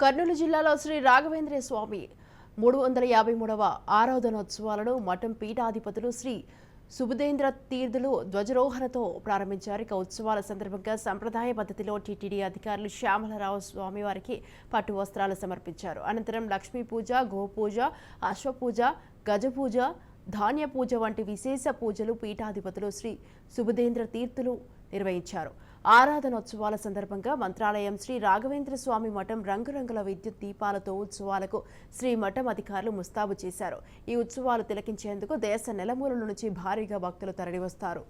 కర్నూలు జిల్లాలో శ్రీ రాఘవేంద్ర స్వామి మూడు వందల యాభై మూడవ ఆరాధనోత్సవాలను మఠం పీఠాధిపతులు శ్రీ సుబుదేంద్ర తీర్థులు ధ్వజరోహణతో ప్రారంభించారు. ఇక ఉత్సవాల సందర్భంగా సంప్రదాయ పద్ధతిలో టీటీడీ అధికారులు శ్యామలరావు స్వామివారికి పట్టు వస్త్రాలు సమర్పించారు. అనంతరం లక్ష్మీ పూజ గోపూజ అశ్వపూజ గజపూజ ధాన్య పూజ వంటి విశేష పూజలు పీఠాధిపతులు శ్రీ సుబుదేంద్ర తీర్థులు నిర్వహించారు. ఆరాధనోత్సవాల సందర్భంగా మంత్రాలయం శ్రీ రాఘవేంద్ర స్వామి మఠం రంగురంగుల విద్యుత్ దీపాలతో ఉత్సవాలకు శ్రీ మఠం అధికారులు ముస్తాబు చేశారు. ఈ ఉత్సవాలు తిలకించేందుకు దేశ నెలమూలల నుంచి భారీగా భక్తులు తరలివస్తారు.